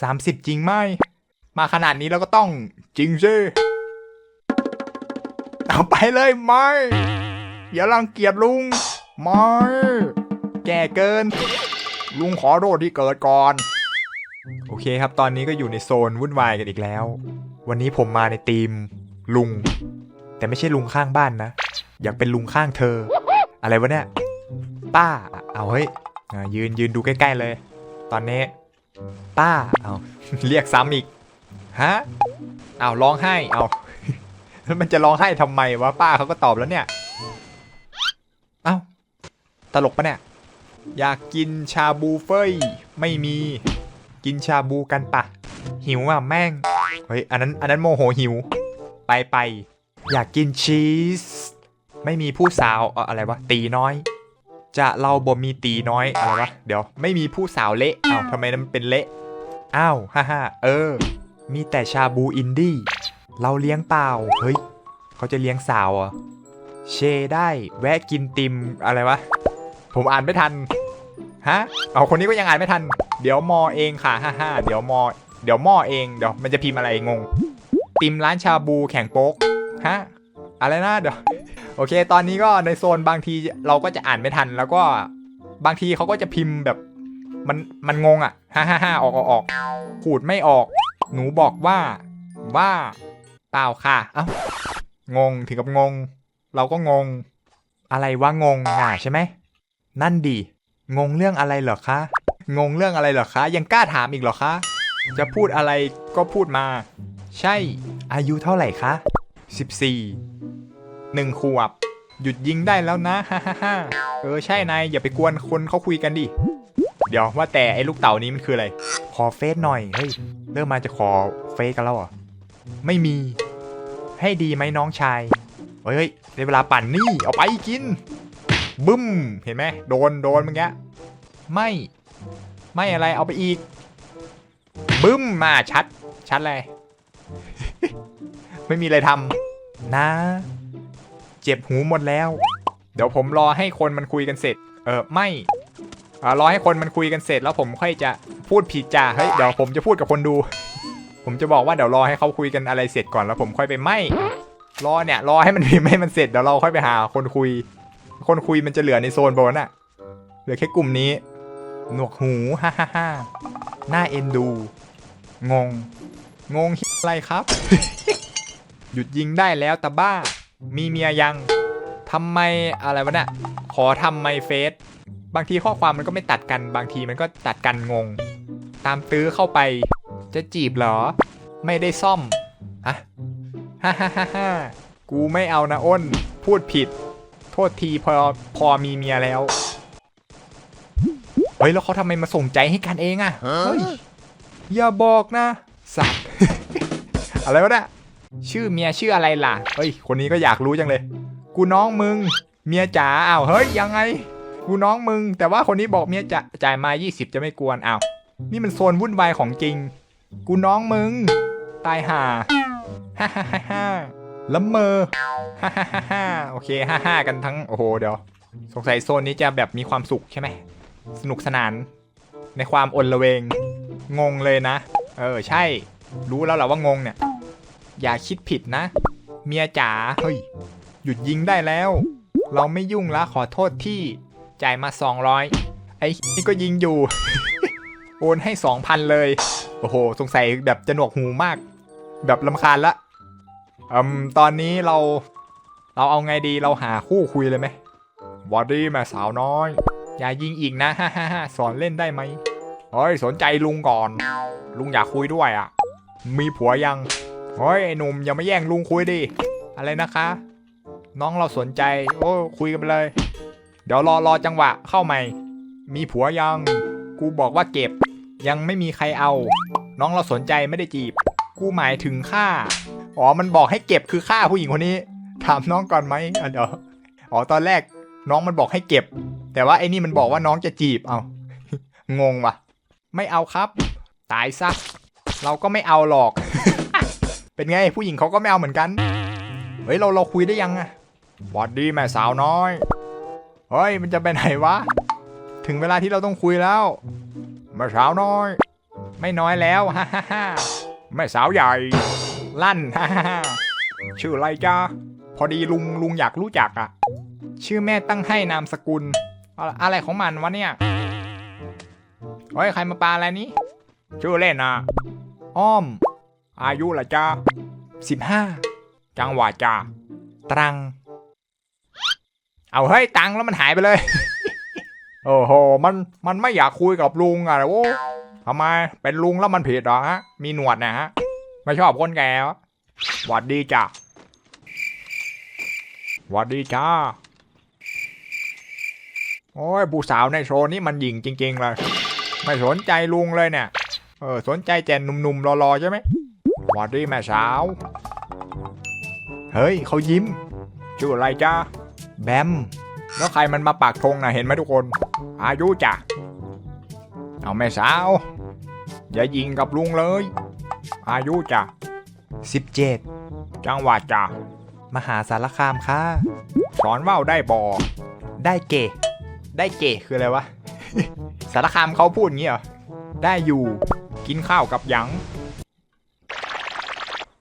สามสิบจริงไหม มาขนาดนี้เราก็ต้องจริงสิเอาไปเลยไม่อย่ารังเกียจลุงไม่แก่เกิน ลุงขอโทษที่เกิดก่อน โอเคครับตอนนี้ก็อยู่ในโซนวุ่นวายกันอีกแล้ว วันนี้ผมมาในทีมลุง แต่ไม่ใช่ลุงข้างบ้านนะ อยากเป็นลุงข้างเธอ อะไรวะเนี่ย ป้า เอาเฮ้ยยืนยืนดูใกล้ ๆเลย ตอนนี้ ป้า เอาเรียกซ้ำอีก ฮะ เอาร้องไห้ เอามันจะร้องไห้ทำไมวะป้าเขาก็ตอบแล้วเนี่ย เอาตลกปะเนี่ย อยากกินชาบูเฟยไม่มี กินชาบูกันปะ หิวอะแม่ง เฮ้ย อันนั้น อันนั้นโมโหหิว ไปไป อยากกินชีส ไม่มีผู้สาวเอ่ออะไรวะ ตีน้อย จะเราบ่มีตีน้อยอะไรวะเดี๋ยวไม่มีผู้สาวเละอ้าวทำไมมันเป็นเละอ้าวฮ่าฮ่าเออ มีแต่ชาบูอินดี้เราเลี้ยงเปล่าเฮ้ยเขาจะเลี้ยงสาวอะเชได้แวะกินติมอะไรวะผมอ่านไม่ทันฮะเอาคนนี้ก็ยังอ่านไม่ทัน เดี๋ยวมอเองค่ะฮ่าฮ่าเดี๋ยวมอ เดี๋ยวมอเองเดี๋ยวมันจะพิมพ์อะไรงง ติมร้านชาบูแข่งโป๊กฮะอะไรนะเดี๋ยว โอเค ตอนนี้ก็ในโซนบางทีเราก็จะอ่านไม่ทัน แล้วก็บางทีเขาก็จะพิมพ์แบบ มันมันงงอะฮ่าฮ่าฮ่าออกออกออกขูดไม่ออก หนูบอกว่า ว่าเปล่าค่ะ เอ้างงถึงกับงง เราก็งง อะไรวะงงอะใช่ไหมนั่นดิงงเรื่องอะไรเหรอคะงงเรื่องอะไรเหรอคะ ยังกล้าถามอีกเหรอคะ จะพูดอะไรก็พูดมา ใช่ อายุเท่าไหร่คะ14 หนึ่งขวบ หยุดยิงได้แล้วนะฮ่าฮ่าฮ่าเออใช่นายอย่าไปกวนคนเขาคุยกันดิ เดี๋ยวว่าแต่ไอ้ลูกเต่านี้มันคืออะไร ขอเฟซหน่อยเฮ้ยเริ่มมาจะขอเฟซกันแล้วเหรอไม่มี ให้ดีไหมน้องชายเฮ้ยเในเวลาปั่นนี่เอาไปกิน บึ้ม เห็นไหมโดนโดนเมื่อกี้ไม่ ไม่อะไรเอาไปอีก บึ้มมาชัด ชัดเลย ไม่มีอะไรทำนะ เจ็บหูหมดแล้ว เดี๋ยวผมรอให้คนมันคุยกันเสร็จ เออไม่รอให้คนมันคุยกันเสร็จ แล้วผมค่อยจะพูดผิดจ้าเฮ้ยเดี๋ยวผมจะพูดกับคนดู ผมจะบอกว่าเดี๋ยวรอให้เขาคุยกันอะไรเสร็จก่อนแล้วผมค่อยไปไม่ รอเนี่ย รอให้มันพิมพ์ให้มันเสร็จเดี๋ยวเราค่อยไปหาคนคุย คนคุยมันจะเหลือในโซนบนน่ะเหลือแค่กลุ่มนี้ หนวกหูฮ่าฮ่าฮ่าหน้าเอ็นดู งง งงอะไรครับ หยุดยิงได้แล้วตาบ้า มีเมียยังทำไมอะไรวะเนี่ยขอทำไมเฟซบางทีข้อความมันก็ไม่ตัดกันบางทีมันก็ตัดกันงง ตามตื้อเข้าไป จะจีบเหรอ ไม่ได้ซ่อมฮะฮ่าฮ่าฮ่าฮ่ากูไม่เอานะอ้น พูดผิด โทษทีพอพอมีเมียแล้ว เฮ้ย แล้วเขาทำไมมาส่งใจให้กันเองอะเฮ้ย อย่าบอกนะ สัตว์ อะไรวะเนี่ย ชื่อเมียชื่ออะไรล่ะ เฮ้ย คนนี้ก็อยากรู้จังเลย กูน้องมึง เมียจ๋า อ้าว เฮ้ย ยังไง กูน้องมึง แต่ว่าคนนี้บอกเมียจะจ่ายมา 20 จะไม่กวน อ้าว นี่มันโซนวุ่นวายของจริง กูน้องมึง ตายห่า ฮ่าฮ่าฮ่าฮ่าละเมอ ฮ่าฮ่าฮ่าโอเค ฮ่าฮ่ากันทั้ง โอ้โห เดี๋ยว สงสัยโซนนี้จะแบบมีความสุขใช่ไหม สนุกสนาน ในความอนละเวง งงเลยนะ เออ ใช่ รู้แล้วแหละว่างงเนี่ย อย่าคิดผิดนะ เมียจ๋าเฮ้ย หยุดยิงได้แล้ว เราไม่ยุ่งละขอโทษที่ จ่ายมา 200 ไอ้นี่ก็ยิงอยู่ โอนให้ 2,000 เลย โอ้โห สงสัยแบบจะหนวกหูมาก แบบลำคาญละอืมตอนนี้เรา เราเอาไงดีเราหาคู่คุยเลยไหมวอดี้แม่สาวน้อย อย่ายิงอีกนะฮ่าฮ่าฮ่าสอนเล่นได้ไหมเฮ้ยสนใจลุงก่อน ลุงอยากคุยด้วยอะ มีผัวยัง เฮ้ยไอ้หนุ่มอย่ามาแย่งลุงคุยดิ อะไรนะคะ น้องเราสนใจ โอ้คุยกันไปเลย เดี๋ยวรอรอจังหวะเข้าใหม่ มีผัวยัง กูบอกว่าเก็บ ยังไม่มีใครเอา น้องเราสนใจไม่ได้จีบ กูหมายถึงค่า อ๋อ มันบอกให้เก็บคือค่าผู้หญิงคนนี้ ถามน้องก่อนไหมเดี๋ยวอ๋อตอนแรกน้องมันบอกให้เก็บ แต่ว่าไอ้นี่มันบอกว่าน้องจะจีบ เอา งงวะไม่เอาครับ ตายซะ เราก็ไม่เอาหรอก เป็นไงผู้หญิงเขาก็ไม่เอาเหมือนกัน เฮ้ยเราเราคุยได้ยังอะหวัดดีแม่สาวน้อย เฮ้ยมันจะไปไหนวะ ถึงเวลาที่เราต้องคุยแล้วแม่สาวน้อย ไม่น้อยแล้วฮ่าฮ่าฮ่าแม่สาวใหญ่ ลั่นฮ่าฮ่าฮ่าชื่ออะไรจ้าพอดีลุงลุงอยากรู้จักอะชื่อแม่ตั้งให้นามสกุล อะไรอะไรของมันวะเนี่ยเฮ้ยใครมาปาอะไรนี้ชื่อเล่นนะอ้อม อายุละจ้าสิบห้าจังหวัดจ้าตรัง เอาเฮ้ยตังแล้วมันหายไปเลย โอ้โห มันมันไม่อยากคุยกับลุงอะโว้ทำไมเป็นลุงแล้วมันผิดเหรอฮะ มีหนวดนะฮะ ไม่ชอบคนแก่หวัดดีจ้ะหวัดดีจ้าโอ้ยผู้สาวในโชว์นี้มันหยิ่งจริง ๆ เลย ไม่สนใจลุงเลยเนี่ย เออ สนใจแจนหนุ่มๆรอๆใช่ไหม หวัดดีแม่สาว เฮ้ยเขายิ้ม ชื่ออะไรจ้าแบม แล้วใครมันมาปากธงนะเห็นไหมทุกคน อายุจ้ะ เอาแม่สาว อย่ายิงกับลุงเลย อายุจ้ะสิบเจ็ดจังหวัดจ้ะ มหาสารคามค่ะ สอนว่าวได้บอ ได้เก ได้เกคืออะไรวะ สารคามเขาพูดงี้เหรอ ได้อยู่ กินข้าวกับหยัง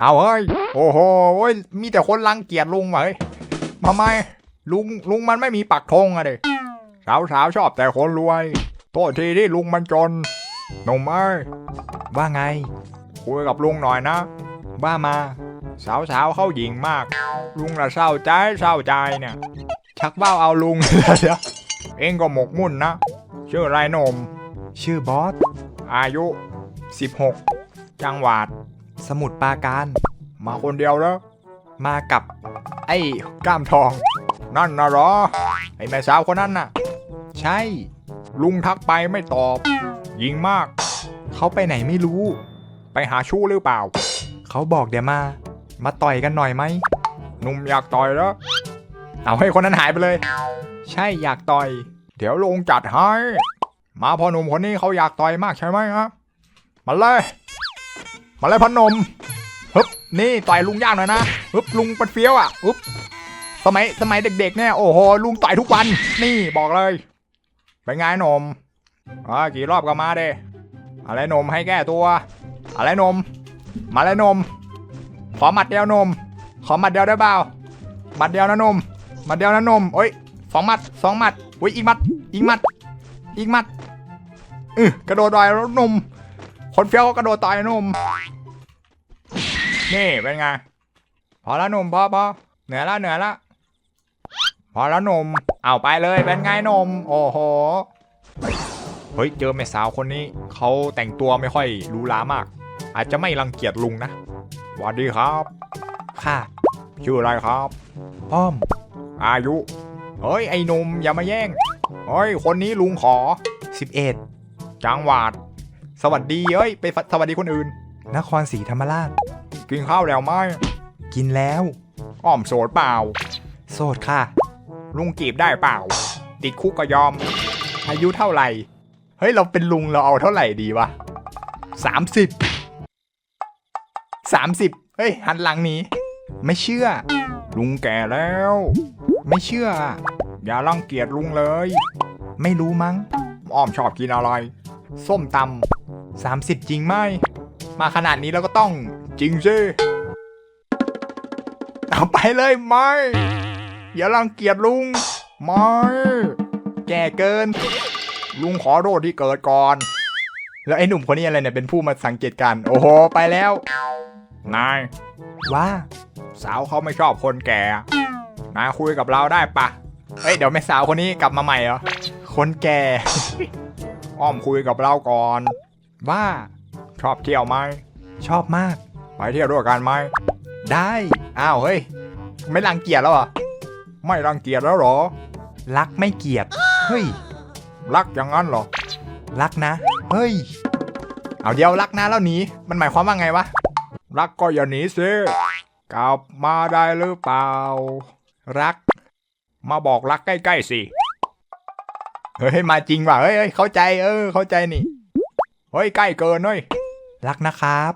เอาเฮ้ย โอ้โหโอ้ยมีแต่คนรังเกียจลุงเฮ้ยทำไม ลุงลุงมันไม่มีปักธงอะเด็สาวสาวชอบแต่คนรวย โทษทีที่ลุงมันจนหนุ่มเอ้ยว่าไง คุยกับลุงหน่อยนะ ว่ามา สาวสาวเข้าหญิงมาก ลุงละเศร้าใจเศร้าใจเนี่ย ชักเบ้าเอาลุงเดี๋ยวเองก็หมกมุ่นนะ ชื่ออะไรหนมชื่อบอส อายุ 16 จังหวัด สมุทรปราการ มาคนเดียวแล้ว มากับไอ้กล้ามทอง นั่นนะเหรอ ไอ้แม่สาวคนนั้นน่ะ ใช่ ลุงทักไปไม่ตอบ ยิงมาก เขาไปไหนไม่รู้ ไปหาชู้หรือเปล่า เขาบอกเดี๋ยวมา มาต่อยกันหน่อยไหมหนุ่มอยากต่อยแล้วเอาให้คนนั้นหายไปเลย ใช่อยากต่อย เดี๋ยวลุงจัดให้ มาพอหนุ่มคนนี้เขาอยากต่อยมากใช่ไหมครับมาเลย มาเลยพอหนมฮึบนี่ต่อยลุงยากหน่อยนะฮึบลุงเป็นเฟี้ยวอะฮึบสมัยสมัยเด็ก ๆ เนี่ยโอ้โหลุงต่อยทุกวัน นี่บอกเลยเป็นไงหนมอ่ากี่รอบก็มาเด้อะไรหนมให้แก้ตัว อะไรหนม มาเลยหนม ขอหมัดเดียวหนม ขอหมัดเดียวได้เปล่าหมัดเดียวนะหนมหมัดเดียวนะหนมโอ้ยสองหมัดสองหมัดอุ้ยอีกหมัด อีกหมัด อีกหมัดเออกระโดดต่อยแล้วนม คนเฟี้ยวก็กระโดดต่อยหนมนี่เป็นไง พอแล้วหนุ่มพอพอเหนือละเหนือละ พอแล้วหนุ่ม เอาไปเลยเป็นไงหนุ่ม โอ้โห เฮ้ยเจอแม่สาวคนนี้ เขาแต่งตัวไม่ค่อยหรูหรามาก อาจจะไม่รังเกียจลุงนะสวัสดีครับ ค่ะ ชื่ออะไรครับ ป้อม อายุ เฮ้ยไอ้หนุ่มอย่ามาแย่ง เฮ้ยคนนี้ลุงขอ 11 จังหวัด สวัสดีเอ้ยไปสวัสดีคนอื่น นครศรีธรรมราช กินข้าวแล้วไหมกินแล้ว อ้อมโสดเปล่า โสดค่ะ ลุงจีบได้เปล่า ติดคุกก็ยอม อายุเท่าไหร่ เฮ้ย เราเป็นลุงเราเอาเท่าไหร่ดีวะสามสิบสามสิบเฮ้ย หันหลังหนี้ ไม่เชื่อ ลุงแก่แล้ว ไม่เชื่อ อย่ารังเกียจลุงเลย ไม่รู้มั้ง อ้อมชอบกินอะไร ส้มตำ สามสิบจริงไหม มาขนาดนี้แล้วก็ต้องจริงสิเอาไปเลยไม่ อย่ารังเกียจลุง ไม่ แก่เกิน ลุงขอโทษที่เกิดก่อน แล้วไอ้หนุ่มคนนี้อะไรเนี่ยเป็นผู้มาสังเกตการ โอ้โห ไปแล้ว นาย ว่า สาวเขาไม่ชอบคนแก่ นายคุยกับเราได้ปะเฮ้ยเดี๋ยวแม่สาวคนนี้กลับมาใหม่เหรอ คนแก่ อ้อมคุยกับเราก่อน ว่า ชอบเที่ยวไหม ชอบมาก ไปเที่ยวด้วยกันไหม ได้ อ้าวเฮ้ย ไม่รังเกียจแล้วเหรอะไม่รังเกียจแล้วเหรอ รักไม่เกียจเฮ้ย รักอย่างนั้นเหรอ รักนะ เฮ้ย เอาเดียวรักนะแล้วหนี มันหมายความว่าไงวะ รักก็อย่าหนีสิกลับมาได้หรือเปล่า รัก มาบอกรักใกล้ๆสิ เฮ้ย มาจริงว่ะเฮ้ยเฮ้ยเข้าใจ เออ เข้าใจนี่ เฮ้ยใกล้เกินเฮ้ยรักนะครับ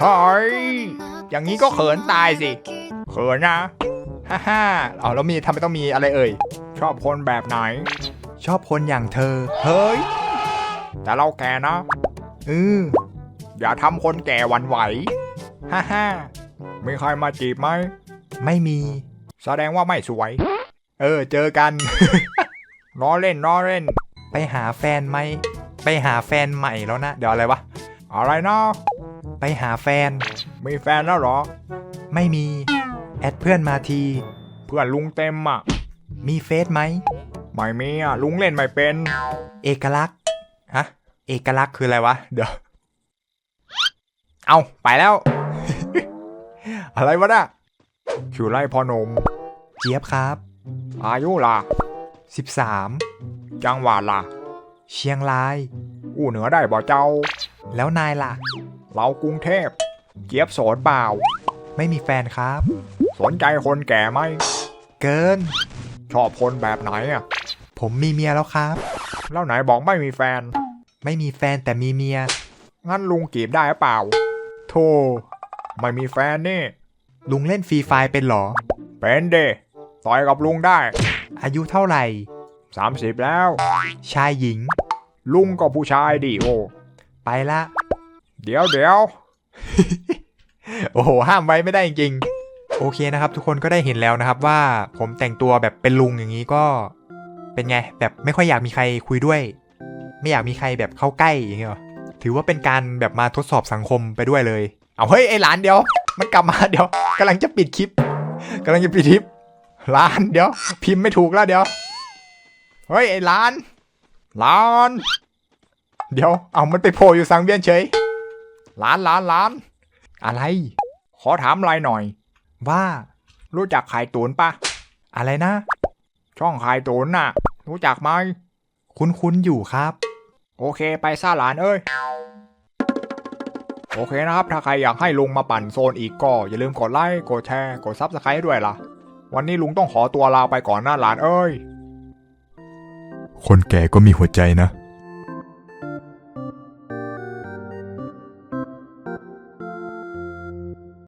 เฮ้ยอย่างนี้ก็เขินตายสิ เขินนะฮ่าฮ่าเอาแล้วมีทำไมต้องมีอะไรเอ่ย ชอบคนแบบไหน ชอบคนอย่างเธอ เฮ้ย แต่เราแก่นะเอออย่าทำคนแก่หวันไหวฮ่าฮ่ามีใครมาจีบไหม ไม่มี แสดงว่าไม่สวย เออ เจอกันล้อเล่นล้อเล่น ไปหาแฟนไหม ไปหาแฟนใหม่แล้วนะ เดี๋ยวอะไรวะ อะไรนาะไปหาแฟน มีแฟนแล้วเหรอ ไม่มี แอดเพื่อนมาที เพื่อนลุงเต็มอะ มีเฟซไหม ไม่มีอะลุงเล่นไม่เป็น เอกลักษณ์ ฮะ เอกลักษณ์คืออะไรวะ เดี๋ยว เอาไปแล้ว อะไรวะน่ะชื่อไรพอนม เจี๊ยบครับ อายุล่ะ 13 จังหวัดล่ะ เชียงราย อู้เหนือได้บ่เจ้า แล้วนายล่ะ เรากรุงเทพ เจี๊ยบโสดเปล่า ไม่มีแฟนครับ สนใจคนแก่ไหม เกิน ชอบคนแบบไหนอะ ผมมีเมียแล้วครับ แล้วไหนบอกไม่มีแฟน ไม่มีแฟนแต่มีเมีย งั้นลุงจีบได้หรือเปล่า โธ่ ไม่มีแฟนนี่ ลุงเล่นฟรีไฟร์เป็นเหรอ เป็นเดต่อยกับลุงได้ อายุเท่าไหร่ 30 แล้ว ชายหญิง ลุงก็ผู้ชายดิโอ ไปละ เดี๋ยวเดี๋ยวโอ้โหห้ามไว้ไม่ได้จริงโอเคนะครับ ทุกคนก็ได้เห็นแล้วนะครับว่าผมแต่งตัวแบบเป็นลุงอย่างนี้ก็เป็นไง แบบไม่ค่อยอยากมีใครคุยด้วย ไม่อยากมีใครแบบเข้าใกล้อย่างเงี้ยถือว่าเป็นการแบบมาทดสอบสังคมไปด้วยเลย เอาเฮ้ยไอ้หลานเดี๋ยว มันกลับมาเดี๋ยวกำลังจะปิดคลิปกำลังจะปิดคลิปหลานเดี๋ยว พิมพ์ไม่ถูกแล้วเดี๋ยวเฮ้ยไอ้หลาน หลาน เดี๋ยว เอามันไปโผล่อยู่สังเวียนเฉย หลานหลานหลาน อะไร ขอถามอะไรหน่อย ว่ารู้จักขายตูนปะ อะไรนะ ช่องขายตูนน่ะ รู้จักไหม คุ้นๆอยู่ครับ โอเคไปซ่าหลานเอ้ย โอเคนะครับ ถ้าใครอยากให้ลุงมาปั่นโซนอีกก็ อย่าลืมกดไลค์ กดแชร์ กดซับสไครต์ด้วยล่ะ วันนี้ลุงต้องขอตัวลาไปก่อนหนะหลานเอ้ย คนแก่ก็มีหัวใจนะ